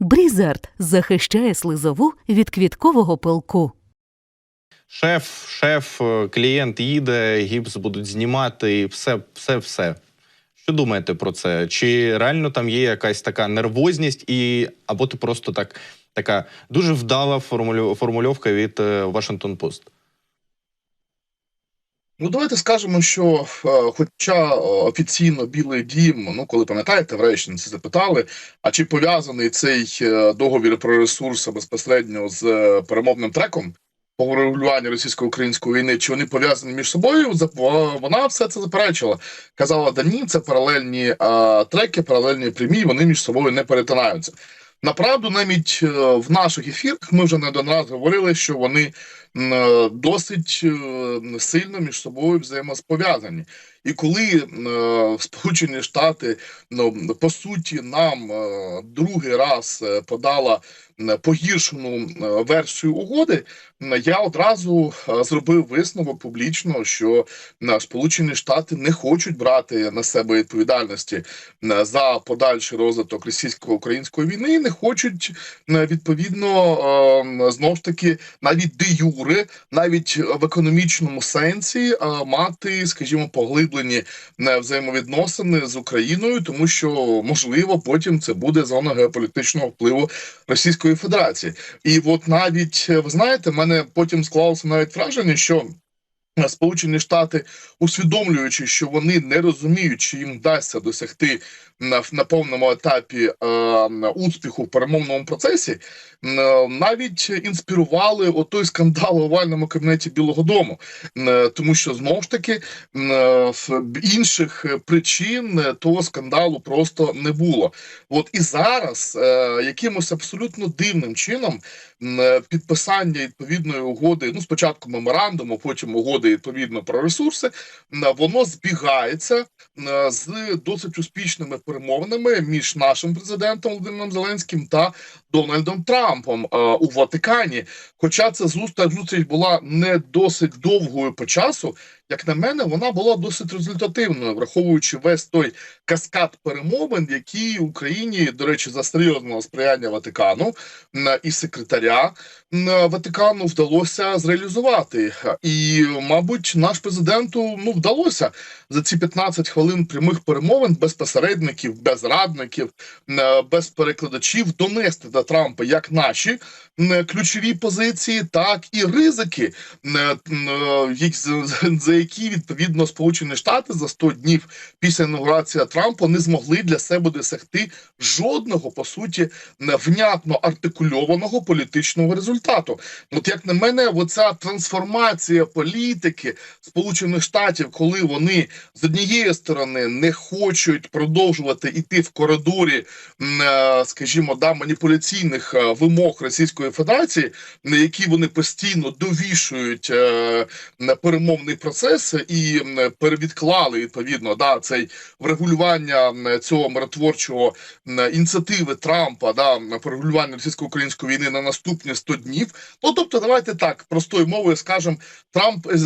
Брізард захищає слизову від квіткового пилку. Шеф, шеф, е, клієнт їде, гіпс будуть знімати, і все, все, все. Що думаєте про це? Чи реально там є якась така нервозність, і або ти просто так така дуже вдала формулю, формульовка від е, Washington Post? Ну, давайте скажемо, що е, хоча е, офіційно Білий Дім, ну коли пам'ятаєте, в Речниці запитали, а чи пов'язаний цей е, договір про ресурси безпосередньо з перемовним треком по врегулюванню російсько-української війни, чи вони пов'язані між собою? Вона все це заперечила. Казала, да ні, це паралельні треки, паралельні прямі, вони між собою не перетинаються. Направду, навіть в наших ефірах ми вже не один раз говорили, що вони досить е, сильно між собою взаємоспов'язані. І коли е, Сполучені Штати ну, по суті нам е, другий раз е, подала погіршену е, версію угоди, я одразу е, зробив висновок публічно, що е, Сполучені Штати не хочуть брати на себе відповідальності е, за подальший розвиток російсько-української війни, і не хочуть е, відповідно е, знову ж таки навіть де юре, навіть в економічному сенсі е, мати, скажімо, поглиблені е, взаємовідносини з Україною, тому що можливо потім це буде зона геополітичного впливу Російської Федерації. І от навіть е, ви знаєте, мене потім склалося навіть враження, що. Сполучені Штати, усвідомлюючи, що вони не розуміють, чи їм вдасться досягти на, на повному етапі е, успіху в перемовному процесі, е, навіть інспірували отой скандал у овальному кабінеті Білого Дому, Е, тому що знову ж таки е, інших причин того скандалу просто не було. От і зараз е, якимось абсолютно дивним чином е, підписання відповідної угоди, ну спочатку меморандуму, потім угоди відповідно про ресурси, воно збігається з досить успішними перемовинами між нашим президентом Володимиром Зеленським та Дональдом Трампом е, у Ватикані. Хоча ця зустріч була не досить довгою по часу, як на мене, вона була досить результативною, враховуючи весь той каскад перемовин, які Україні, до речі, за серйозного сприяння Ватикану і секретаря Ватикану вдалося зреалізувати. І, мабуть, наш президенту ну вдалося за ці 15 хвилин прямих перемовин без посередників, без радників, без перекладачів донести до Трампа як наші ключові позиції, так і ризики, їх- за які відповідно Сполучені Штати за 100 днів після інаугурації Трампа не змогли для себе досягти жодного по суті м, внятно артикульованого політичного результату. От як на мене, оця трансформація політики Сполучених Штатів, коли вони з однієї сторони не хочуть продовжувати іти в коридорі, е, скажімо, да, маніпуляційних е, вимог Російської Федерації, на які вони постійно довішують е, на перемовний процес і перевідклали відповідно да, цей врегулювання цього миротворчого ініціативи Трампа да, перегулювання російсько-української війни на наступні 100 днів. Ну тобто, давайте так простою мовою скажемо, Трамп е,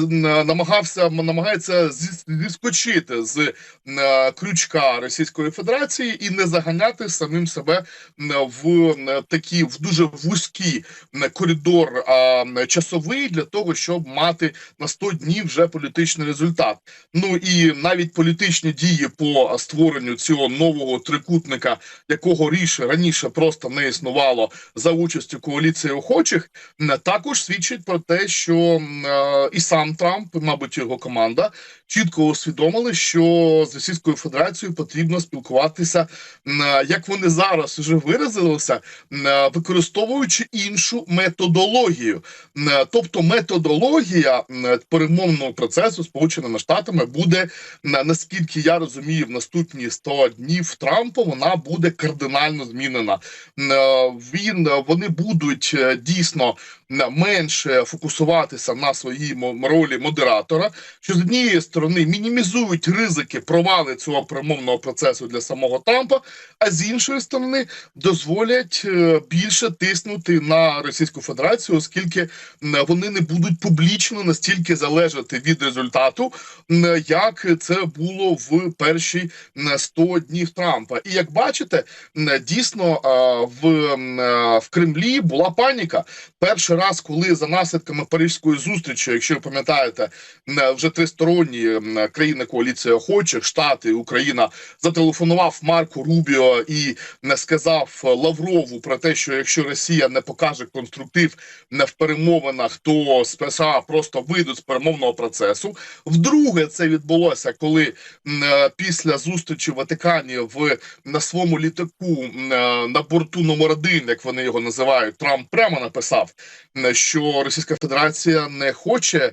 намагався намагається зіскочити з е, крючка Російської Федерації і не заганяти самим себе в такі в дуже вузький коридор часовий для того, щоб мати на 100 днів вже політичний результат. Ну і навіть політичні дії по створенню цього нового трикутника, якого ріше раніше просто не існувало за участю коаліції охочих, також свідчить про те, що е, і сам Трамп, мабуть, його команда чітко усвідомили, що з Російською Федерацією потрібно спілкуватися, е, як вони зараз вже виразилися, е, використовуючи іншу методологію. Тобто методологія перемовного процесу Сполученими Штатами буде, наскільки я розумію, в наступні 100 днів Трампа вона буде кардинально змінена. Е, Він е, вони будуть е, дійсно менше фокусуватися на своїй ролі модератора, що з однієї сторони мінімізують ризики провали цього перемовного процесу для самого Трампа, а з іншої сторони дозволять е, більше тиснути на Російську Федерацію, оскільки вони не будуть публічно настільки залежати від результату, як це було в перші м, 100 днів Трампа. І як бачите, дійсно в, в Кремлі була паніка. Перший раз, коли за наслідками паризької зустрічі, якщо ви пам'ятаєте, вже тристоронні країни коаліції охочих, Штати, Україна зателефонував Марку Рубіо і не сказав Лаврову про те, що якщо Росія не покаже конструктив не в перемовинах, то США просто вийдуть з перемовного процесу. Вдруге, це відбулося, коли після зустрічі в Ватикані в на своєму літаку на борту номер один, як вони його називають, Трамп прямо написав, що Російська Федерація не хоче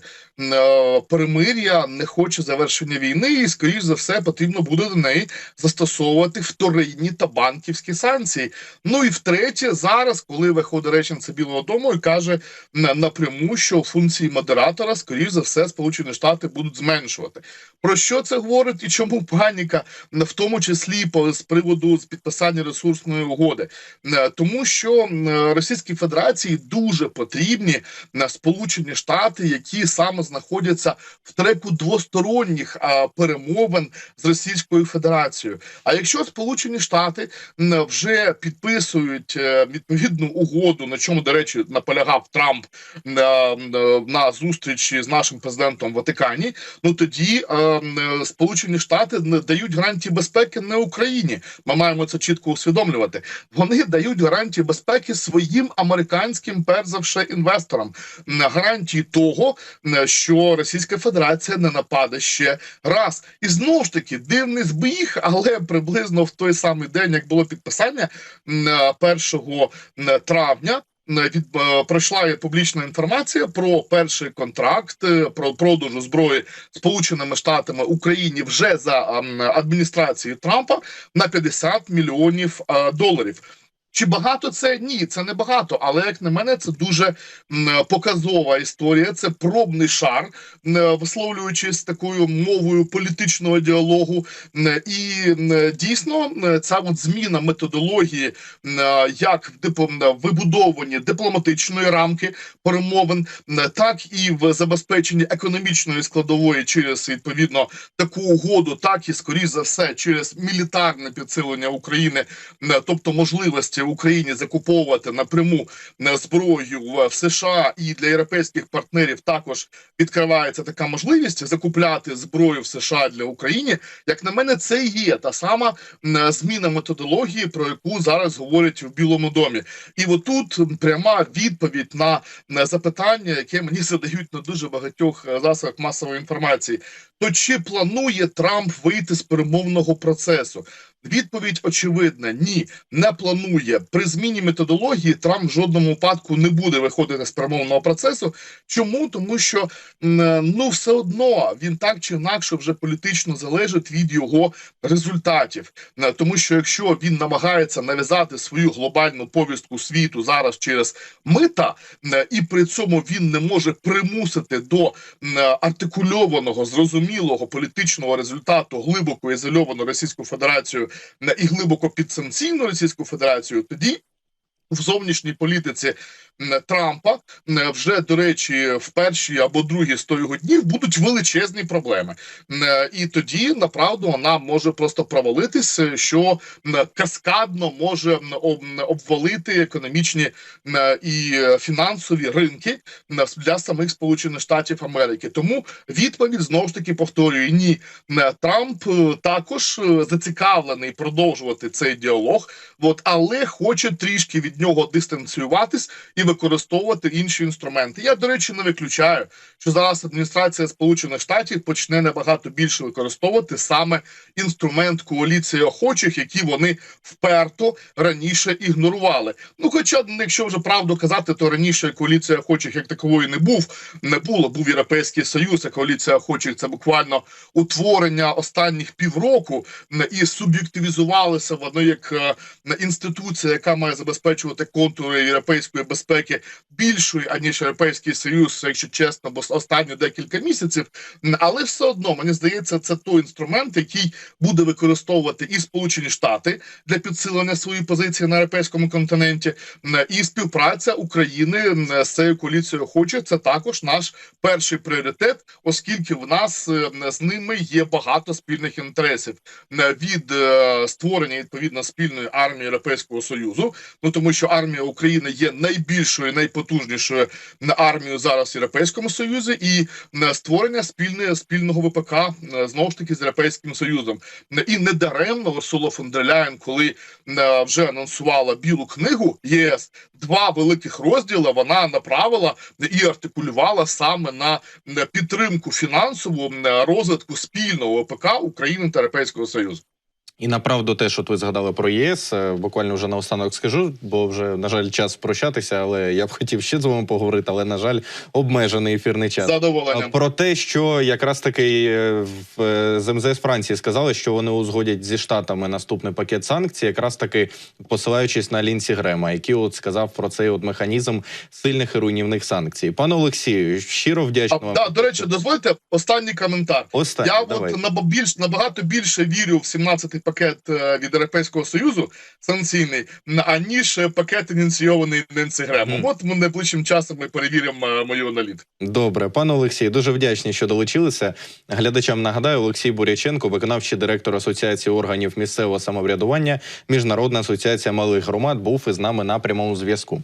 перемир'я, не хоче завершення війни, і скоріш за все потрібно буде до неї застосовувати вторинні та банківські санкції. Ну і втретє, зараз, коли виходить речниця Білого Дому і каже напряму, що функції модератора, скоріш за все, Сполучені Штати будуть зменшувати. Про що це говорить і чому паніка, в тому числі з приводу з підписання ресурсної угоди? Е, Тому що Російській Федерації дуже потрібні Сполучені Штати, які саме знаходяться в треку двосторонніх перемовин з Російською Федерацією. А якщо Сполучені Штати вже підписують е, відповідну угоду, на чому до речі наполягав Трамп на, на, на зустрічі з нашим президентом в Ватикані, ну тоді е, Сполучені Штати не дають гарантії безпеки не Україні. Ми маємо це чітко усвідомлювати. Вони дають гарантії безпеки своїм американським, перш за все, інвесторам. Гарантії того, м, що Російська Федерація не нападе ще раз. І знову ж таки дивний збіг, але приблизно в той самий день, як було підписання м, е, 1 травня. Від е, пройшла публічна інформація про перший контракт е, про продажу зброї Сполученими Штатами Україні вже за адміністрації Трампа на 50 мільйонів е, доларів. Чи багато це? Ні, це не багато. Але як на мене, це дуже показова історія. Це пробний шар, висловлюючись такою мовою політичного діалогу. І дійсно ця от зміна методології, як дип- вибудовані дипломатичної рамки перемовин, так і в забезпеченні економічної складової через відповідно таку угоду, так і скоріш за все через мілітарне підсилення України, тобто можливості Україні закуповувати напряму м, зброю в США і для європейських партнерів також відкривається така можливість закупляти зброю в США для України. Як на мене, це є та сама зміна методології, про яку зараз говорять в Білому домі. І отут пряма відповідь на, на запитання, яке мені задають на дуже багатьох е, засобах масової інформації. То чи планує Трамп вийти з перемовного процесу? Відповідь очевидна: ні, не планує. При зміні методології Трамп в жодному випадку не буде виходити з перемовного процесу. Чому? Тому що ну все одно він так чи інакше вже політично залежить від його результатів. Е, Тому що якщо він намагається нав'язати свою глобальну повістку світу зараз через мита, е, і при цьому він не може примусити до артикульованого, зрозумілого політичного результату глибоко ізольовану Російську Федерацію і глибоко підсанкційну Російську Федерацію, тоді в зовнішній політиці Трампа вже до речі, в перші або другі 100 його днів будуть величезні проблеми, і тоді направду вона може просто провалитись, е, що каскадно може обвалити економічні і фінансові ринки для самих Сполучених Штатів Америки. Тому відповідь знову ж таки повторюю: ні, Трамп е, також е, зацікавлений продовжувати цей діалог, от але хоче трішки від нього дистанціюватись і використовувати інші інструменти. Я до речі не виключаю, що зараз адміністрація Сполучених Штатів почне набагато більше використовувати саме інструмент коаліції охочих, які вони вперто раніше ігнорували. Ну, хоча, якщо вже правду казати, то раніше коаліція охочих як такової не був, не було. Був європейський союз, а коаліція охочих це буквально утворення останніх півроку і суб'єктивізувалося воно як е, інституція, яка має забезпечувати намацувати контури європейської безпеки більшої, аніж Європейський Союз, якщо чесно, бо останні декілька місяців. Але все одно мені здається, це той інструмент, який буде використовувати і Сполучені Штати для підсилення своєї позиції на європейському континенті, і співпраця України з цією коаліцією хоче. Це також наш перший пріоритет, оскільки в нас е, з ними є багато спільних інтересів від е, створення відповідно спільної армії Європейського союзу. Ну тому що армія України є найбільшою, найпотужнішою армією зараз в Європейському Союзі, і м, створення спільне спільного ВПК е, знову ж таки з Європейським Союзом. І недаремно Урсула фон дер Ляєн, коли е, вже анонсувала білу книгу ЄС, два великих розділи вона направила і артикулювала саме на підтримку фінансову розвитку спільного ВПК України та Європейського Союзу. І направду те, що ви згадали про ЄС, е, буквально вже наостанок скажу, бо вже на жаль час прощатися, але я б хотів ще з вами поговорити, але на жаль, обмежений ефірний час. Задоволенням. Про те, що якраз таки е, в е, з МЗС Франції сказали, що вони узгодять зі штатами наступний пакет санкцій, якраз таки посилаючись на Лінсі Грема, який от сказав про цей от механізм сильних і руйнівних санкцій. Пане Олексію, щиро А, вдячний вам. да, до речі, дозвольте останній коментар. Останнє, Я давайте. от набо- більш набагато більше вірю в 17-й пакет е, від Європейського союзу санкційний, аніж е, пакет ініційований Ненсі Гремом. Мгм. От ми найближчим часом ми перевіримо е, мою аналітику. Добре, пане Олексій, дуже вдячні, що долучилися. Глядачам нагадаю, Олексій Буряченко, виконавчий директор Асоціації органів місцевого самоврядування, Міжнародна асоціація малих громад, був із нами на прямому зв'язку.